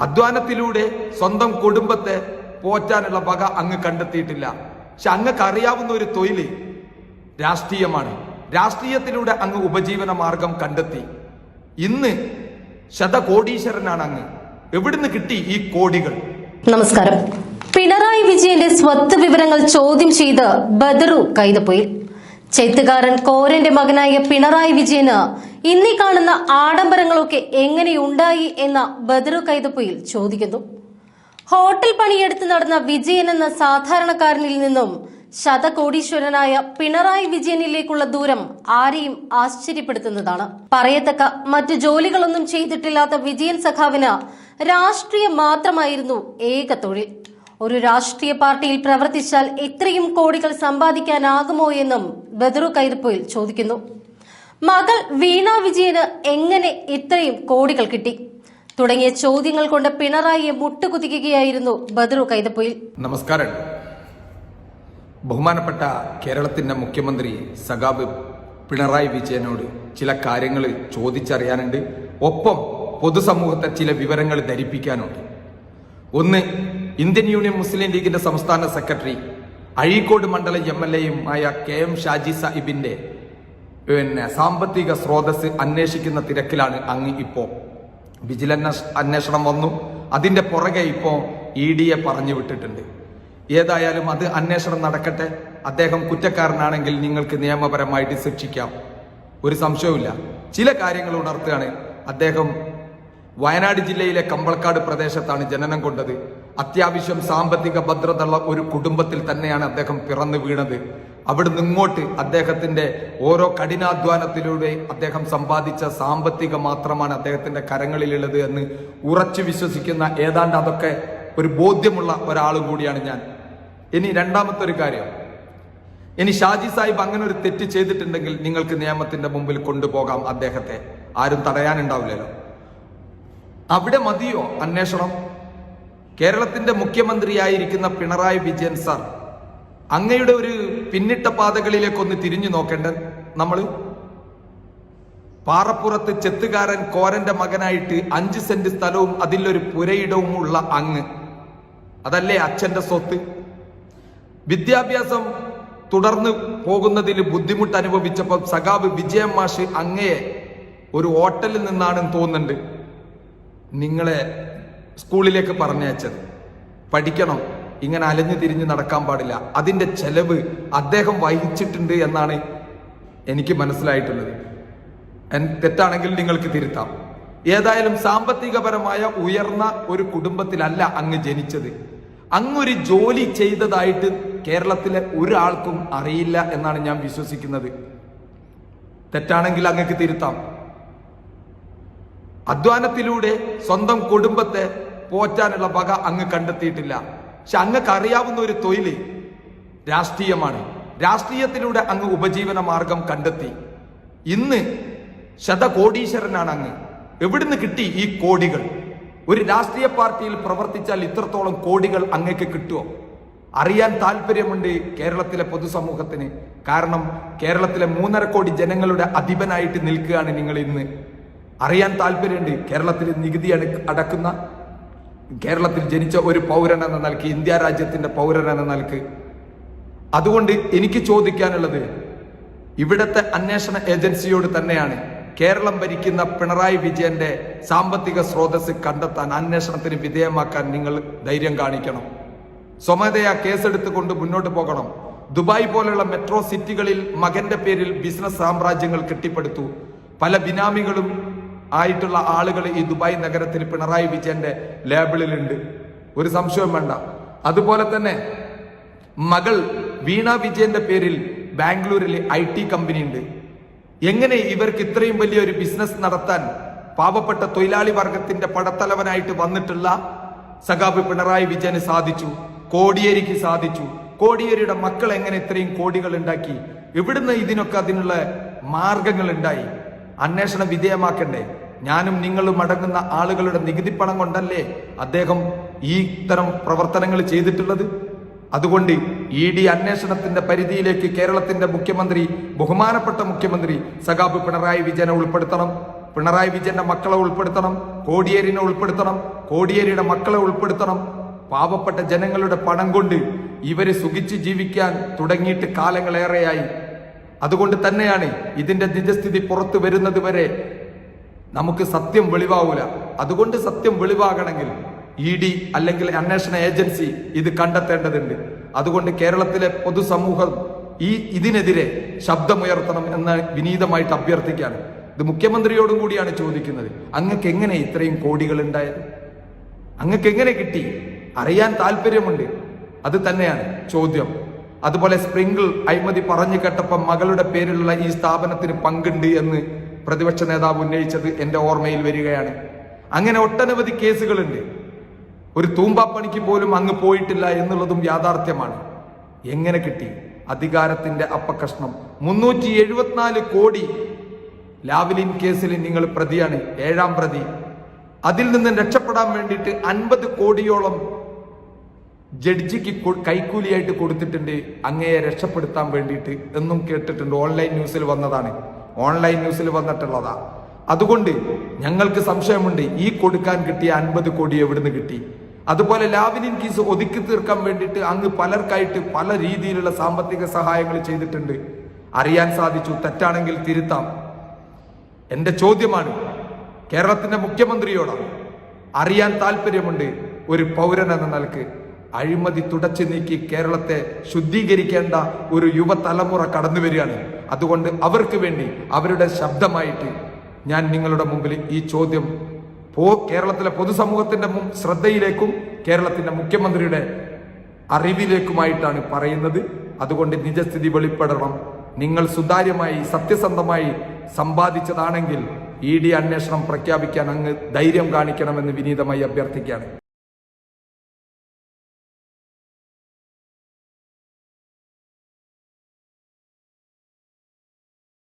അധ്വാനത്തിലൂടെ സ്വന്തം കുടുംബത്തെ പോറ്റാനുള്ള വക അങ്ങ് കണ്ടെത്തിയിട്ടില്ല. പക്ഷെ അങ്ങക്ക് അറിയാവുന്ന ഒരു തൊഴിൽ രാഷ്ട്രീയമാണ്. രാഷ്ട്രീയത്തിലൂടെ അങ്ങ് ഉപജീവന മാർഗം കണ്ടെത്തി. ഇന്ന് ശതകോടീശ്വരനാണ് അങ്ങ്. എവിടുന്ന് കിട്ടി ഈ കോടികൾ? നമസ്കാരം. പിണറായി വിജയന്റെ സ്വത്ത് വിവരങ്ങൾ ചോദ്യം ചെയ്ത് ബദറു കൈതപ്പോയി ചെത്തുകാരൻ കോരന്റെ മകനായ പിണറായി വിജയന് ഇന്നീ കാണുന്ന ആഡംബരങ്ങളൊക്കെ എങ്ങനെയുണ്ടായി എന്ന ബദറു കൈതപ്പുയിൽ ചോദിക്കുന്നു. ഹോട്ടൽ പണിയെടുത്ത് നടന്ന വിജയൻ എന്ന സാധാരണക്കാരനിൽ നിന്നും ശതകോടീശ്വരനായ പിണറായി വിജയനിലേക്കുള്ള ദൂരം ആരെയും ആശ്ചര്യപ്പെടുത്തുന്നതാണ്. പറയത്തക്ക മറ്റു ജോലികളൊന്നും ചെയ്തിട്ടില്ലാത്ത വിജയൻ സഖാവിന് രാഷ്ട്രീയം മാത്രമായിരുന്നു ഏക തൊഴിൽ. ഒരു രാഷ്ട്രീയ പാർട്ടിയിൽ പ്രവർത്തിച്ചാൽ ഇത്രയും കോടികൾ സമ്പാദിക്കാനാകുമോ എന്നും ബദറു കൈതപ്പോയിൽ ചോദിക്കുന്നു. മകൾ വീണ വിജയന് എങ്ങനെ ഇത്രയും കോടികൾ കിട്ടി? തുടങ്ങിയ ചോദ്യങ്ങൾ കൊണ്ട് പിണറായിയെ മുട്ടുകുതിക്കുകയായിരുന്നു ബദറു കൈതപ്പൊയിൽ. നമസ്കാരം. ബഹുമാനപ്പെട്ട കേരളത്തിന്റെ മുഖ്യമന്ത്രി സഖാബ് പിണറായി വിജയനോട് ചില കാര്യങ്ങൾ ചോദിച്ചറിയാനുണ്ട്. ഒപ്പം പൊതുസമൂഹത്തെ ചില വിവരങ്ങൾ ധരിപ്പിക്കാനുണ്ട്. ഒന്ന് ഇന്ത്യൻ യൂണിയൻ മുസ്ലിം ലീഗിന്റെ സംസ്ഥാന സെക്രട്ടറി അഴീക്കോട് മണ്ഡലം എം എൽ എയും ആയ കെ എം ഷാജി സാഹിബിന്റെ പിന്നെ സാമ്പത്തിക സ്രോതസ് അന്വേഷിക്കുന്ന തിരക്കിലാണ് അങ്ങ് ഇപ്പോ. വിജിലൻസ് അന്വേഷണം വന്നു. അതിന്റെ പുറകെ ഇപ്പോ ഇ ഡിയെ പറഞ്ഞു വിട്ടിട്ടുണ്ട്. ഏതായാലും അത് അന്വേഷണം നടക്കട്ടെ. അദ്ദേഹം കുറ്റക്കാരനാണെങ്കിൽ നിങ്ങൾക്ക് നിയമപരമായിട്ട് ശിക്ഷിക്കാം. ഒരു സംശയവുമില്ല. ചില കാര്യങ്ങൾ ഉണർത്തുകയാണ്. അദ്ദേഹം വയനാട് ജില്ലയിലെ കമ്പളക്കാട് പ്രദേശത്താണ് ജനനം കൊണ്ടത്. അത്യാവശ്യം സാമ്പത്തിക ഭദ്രതയുള്ള ഒരു കുടുംബത്തിൽ തന്നെയാണ് അദ്ദേഹം പിറന്നു വീണത്. അവിടുന്ന് ഇങ്ങോട്ട് അദ്ദേഹത്തിന്റെ ഓരോ കഠിനാധ്വാനത്തിലൂടെ അദ്ദേഹം സമ്പാദിച്ച സാമ്പത്തിക മാത്രമാണ് അദ്ദേഹത്തിന്റെ കരങ്ങളിലുള്ളത് എന്ന് ഉറച്ചു വിശ്വസിക്കുന്ന ഏതാണ്ട് അതൊക്കെ ഒരു ബോധ്യമുള്ള ഒരാളും കൂടിയാണ് ഞാൻ. ഇനി രണ്ടാമത്തെ ഒരു കാര്യം. ഇനി ഷാജി സാഹിബ് അങ്ങനെ ഒരു തെറ്റ് ചെയ്തിട്ടുണ്ടെങ്കിൽ നിങ്ങൾക്ക് നിയമത്തിന്റെ മുമ്പിൽ കൊണ്ടുപോകാം അദ്ദേഹത്തെ. ആരും തടയാനുണ്ടാവില്ലല്ലോ. അവിടെ മതിയോ അന്വേഷണം? കേരളത്തിന്റെ മുഖ്യമന്ത്രിയായിരിക്കുന്ന പിണറായി വിജയൻ സാർ അങ്ങയുടെ ഒരു പിന്നിട്ട പാതകളിലേക്കൊന്ന് തിരിഞ്ഞു നോക്കേണ്ടത് നമ്മൾ പാറപ്പുറത്ത് ചെത്തുകാരൻ കോരന്റെ മകനായിട്ട് അഞ്ച് സെന്റ് സ്ഥലവും അതിലൊരു പുരയിടവും ഉള്ള അങ്ങ്. അതല്ലേ അച്ഛന്റെ സ്വത്ത്? വിദ്യാഭ്യാസം തുടർന്ന് പോകുന്നതിൽ ബുദ്ധിമുട്ട് അനുഭവിച്ചപ്പോൾ സഖാബ് വിജയം മാഷ് അങ്ങയെ ഒരു ഹോട്ടലിൽ നിന്നാണെന്ന് തോന്നുന്നുണ്ട്. നിങ്ങളെ സ്കൂളിലേക്ക് പറഞ്ഞയച്ചത്. പഠിക്കണം. ഇങ്ങനെ അലഞ്ഞു തിരിഞ്ഞ് നടക്കാൻ പാടില്ല. അതിന്റെ ചെലവ് അദ്ദേഹം വഹിച്ചിട്ടുണ്ട് എന്നാണ് എനിക്ക് മനസ്സിലായിട്ടുള്ളത്. തെറ്റാണെങ്കിൽ നിങ്ങൾക്ക് തിരുത്താം. ഏതായാലും സാമ്പത്തികപരമായ ഉയർന്ന ഒരു കുടുംബത്തിലല്ല അങ്ങ് ജനിച്ചത്. അങ്ങൊരു ജോലി ചെയ്തതായിട്ട് കേരളത്തിലെ ഒരാൾക്കും അറിയില്ല എന്നാണ് ഞാൻ വിശ്വസിക്കുന്നത്. തെറ്റാണെങ്കിൽ അങ്ങക്ക് തിരുത്താം. അധ്വാനത്തിലൂടെ സ്വന്തം കുടുംബത്തെ പോറ്റാനുള്ള വക അങ്ങ് കണ്ടെത്തിയിട്ടില്ല. പക്ഷെ അങ്ങക്ക് അറിയാവുന്ന ഒരു തൊഴിൽ രാഷ്ട്രീയമാണ്. രാഷ്ട്രീയത്തിലൂടെ അങ്ങ് ഉപജീവന മാർഗം കണ്ടെത്തി. ഇന്ന് ശതകോടീശ്വരനാണ് അങ്ങ് എവിടുന്ന് കിട്ടി ഈ കോടികൾ? ഒരു രാഷ്ട്രീയ പാർട്ടിയിൽ പ്രവർത്തിച്ചാൽ ഇത്രത്തോളം കോടികൾ അങ്ങക്ക് കിട്ടുമോ അറിയാൻ താല്പര്യമുണ്ട് കേരളത്തിലെ പൊതുസമൂഹത്തിന്. കാരണം കേരളത്തിലെ മൂന്നര കോടി ജനങ്ങളുടെ അധിപനായിട്ട് നിൽക്കുകയാണ് നിങ്ങൾ ഇന്ന്. അറിയാൻ താല്പര്യമുണ്ട് കേരളത്തിൽ നികുതി അടക്കുന്ന കേരളത്തിൽ ജനിച്ച ഒരു പൗരൻ എന്ന നിലയ്ക്ക് ഇന്ത്യ രാജ്യത്തിന്റെ പൗരൻ എന്ന നിലയ്ക്ക് അതുകൊണ്ട് എനിക്ക് ചോദിക്കാനുള്ളത് ഇവിടത്തെ അന്വേഷണ ഏജൻസിയോട് തന്നെയാണ് കേരളം ഭരിക്കുന്ന പിണറായി വിജയന്റെ സാമ്പത്തിക സ്രോതസ് കണ്ടെത്താൻ അന്വേഷണത്തിന് വിധേയമാക്കാൻ നിങ്ങൾ ധൈര്യം കാണിക്കണം. സ്വമേധയാ കേസെടുത്തുകൊണ്ട് മുന്നോട്ട് പോകണം. ദുബായ് പോലുള്ള മെട്രോ സിറ്റികളിൽ മകന്റെ പേരിൽ ബിസിനസ് സാമ്രാജ്യങ്ങൾ കെട്ടിപ്പടുത്തു. പല ബിനാമികളും ആയിട്ടുള്ള ആളുകൾ ഈ ദുബായ് നഗരത്തിൽ പിണറായി വിജയന്റെ ലേബിളിലുണ്ട് ഒരു സംശയവും വേണ്ട. അതുപോലെ തന്നെ മകൾ വീണ വിജയന്റെ പേരിൽ ബാംഗ്ലൂരിൽ ഐ ടി കമ്പനി ഉണ്ട് എങ്ങനെ ഇവർക്ക് ഇത്രയും വലിയൊരു ബിസിനസ് നടത്താൻ പാവപ്പെട്ട തൊഴിലാളി വർഗത്തിന്റെ പടത്തലവനായിട്ട് വന്നിട്ടുള്ള സഖാബ് പിണറായി വിജയന് സാധിച്ചു? കോടിയേരിക്ക് സാധിച്ചു. കോടിയേരിയുടെ മക്കൾ എങ്ങനെ ഇത്രയും കോടികൾ ഉണ്ടാക്കി? എവിടുന്ന് ഇതിനൊക്കെ അതിനുള്ള മാർഗങ്ങൾ ഉണ്ടായി? അന്വേഷണ വിധേയമാക്കണ്ടേ? ഞാനും നിങ്ങളും അടങ്ങുന്ന ആളുകളുടെ നികുതി പണം കൊണ്ടല്ലേ അദ്ദേഹം ഈ ഇത്തരം പ്രവർത്തനങ്ങൾ ചെയ്തിട്ടുള്ളത്? അതുകൊണ്ട് ഇ ഡി അന്വേഷണത്തിന്റെ പരിധിയിലേക്ക് കേരളത്തിന്റെ മുഖ്യമന്ത്രി ബഹുമാനപ്പെട്ട മുഖ്യമന്ത്രി സഖാബ് പിണറായി വിജയനെ ഉൾപ്പെടുത്തണം. പിണറായി വിജയന്റെ മക്കളെ ഉൾപ്പെടുത്തണം. കോടിയേരിനെ ഉൾപ്പെടുത്തണം. കോടിയേരിയുടെ മക്കളെ ഉൾപ്പെടുത്തണം. പാവപ്പെട്ട ജനങ്ങളുടെ പണം കൊണ്ട് ഇവർ സുഖിച്ച് ജീവിക്കാൻ തുടങ്ങിയിട്ട് കാലങ്ങളേറെയായി. അതുകൊണ്ട് തന്നെയാണ് ഇതിന്റെ നിജസ്ഥിതി പുറത്തു വരുന്നത് വരെ നമുക്ക് സത്യം വെളിവാവൂല. അതുകൊണ്ട് സത്യം വെളിവാകണമെങ്കിൽ ഇ ഡി അല്ലെങ്കിൽ അന്വേഷണ ഏജൻസി ഇത് കണ്ടെത്തേണ്ടതുണ്ട്. അതുകൊണ്ട് കേരളത്തിലെ പൊതുസമൂഹം ഈ ഇതിനെതിരെ ശബ്ദമുയർത്തണം എന്ന് വിനീതമായിട്ട് അഭ്യർത്ഥിക്കുകയാണ്. ഇത് മുഖ്യമന്ത്രിയോടും കൂടിയാണ് ചോദിക്കുന്നത്. അങ്ങക്ക് എങ്ങനെ ഇത്രയും കോടികൾ ഉണ്ടായത്? അങ്ങക്ക് എങ്ങനെ കിട്ടി? അറിയാൻ താല്പര്യമുണ്ട് അത് തന്നെയാണ് ചോദ്യം. അതുപോലെ സ്പ്രിങ്കിൾ അഴിമതി പറഞ്ഞു കേട്ടപ്പോൾ മകളുടെ പേരിലുള്ള ഈ സ്ഥാപനത്തിന് പങ്കുണ്ട് എന്ന് പ്രതിപക്ഷ നേതാവ് ഉന്നയിച്ചത് എന്റെ ഓർമ്മയിൽ വരികയാണ്. അങ്ങനെ ഒട്ടനവധി കേസുകളുണ്ട്. ഒരു തൂമ്പാപ്പണിക്ക് പോലും അങ്ങ് പോയിട്ടില്ല എന്നുള്ളതും യാഥാർത്ഥ്യമാണ്. എങ്ങനെ കിട്ടി? അധികാരത്തിന്റെ അപ്പകഷ്ണം മുന്നൂറ്റി എഴുപത്തിനാല് കോടി ലാവ്ലിൻ കേസിൽ നിങ്ങൾ പ്രതിയാണ് ഏഴാം പ്രതി. അതിൽ നിന്ന് രക്ഷപ്പെടാൻ വേണ്ടിയിട്ട് അൻപത് കോടിയോളം ജഡ്ജിക്ക് കൈക്കൂലിയായിട്ട് കൊടുത്തിട്ടുണ്ട് അങ്ങയെ രക്ഷപ്പെടുത്താൻ വേണ്ടിയിട്ട് എന്നും കേട്ടിട്ടുണ്ട്. ഓൺലൈൻ ന്യൂസിൽ വന്നതാണ്. ഓൺലൈൻ ന്യൂസിൽ വന്നിട്ടുള്ളതാ. അതുകൊണ്ട് ഞങ്ങൾക്ക് സംശയമുണ്ട് ഈ കൊടുക്കാൻ കിട്ടിയ അൻപത് കോടി എവിടുന്ന് കിട്ടി? അതുപോലെ ലാവിനിൻ കേസ് ഒതുക്കി തീർക്കാൻ വേണ്ടിയിട്ട് അങ്ങ് പലർക്കായിട്ട് പല രീതിയിലുള്ള സാമ്പത്തിക സഹായങ്ങൾ ചെയ്തിട്ടുണ്ട്. അറിയാൻ സാധിച്ചു തെറ്റാണെങ്കിൽ തിരുത്താം. എന്റെ ചോദ്യമാണ് കേരളത്തിന്റെ മുഖ്യമന്ത്രിയോടാണ് അറിയാൻ താല്പര്യമുണ്ട് ഒരു പൗരൻ എന്ന നിലയ്ക്ക്. അഴിമതി തുടച്ചു നീക്കി കേരളത്തെ ശുദ്ധീകരിക്കേണ്ട ഒരു യുവതലമുറ കടന്നു വരികയാണ്. അതുകൊണ്ട് അവർക്ക് വേണ്ടി അവരുടെ ശബ്ദമായിട്ട് ഞാൻ നിങ്ങളുടെ മുമ്പിൽ ഈ ചോദ്യം പോ കേരളത്തിലെ പൊതുസമൂഹത്തിന്റെ ശ്രദ്ധയിലേക്കും കേരളത്തിന്റെ മുഖ്യമന്ത്രിയുടെ അറിവിലേക്കുമായിട്ടാണ് പറയുന്നത്. അതുകൊണ്ട് നിജസ്ഥിതി വെളിപ്പെടണം. നിങ്ങൾ സുതാര്യമായി സത്യസന്ധമായി സമ്പാദിച്ചതാണെങ്കിൽ ഇ ഡി അന്വേഷണം പ്രഖ്യാപിക്കാൻ അങ്ങ് ധൈര്യം കാണിക്കണമെന്ന് വിനീതമായി അഭ്യർത്ഥിക്കുകയാണ്.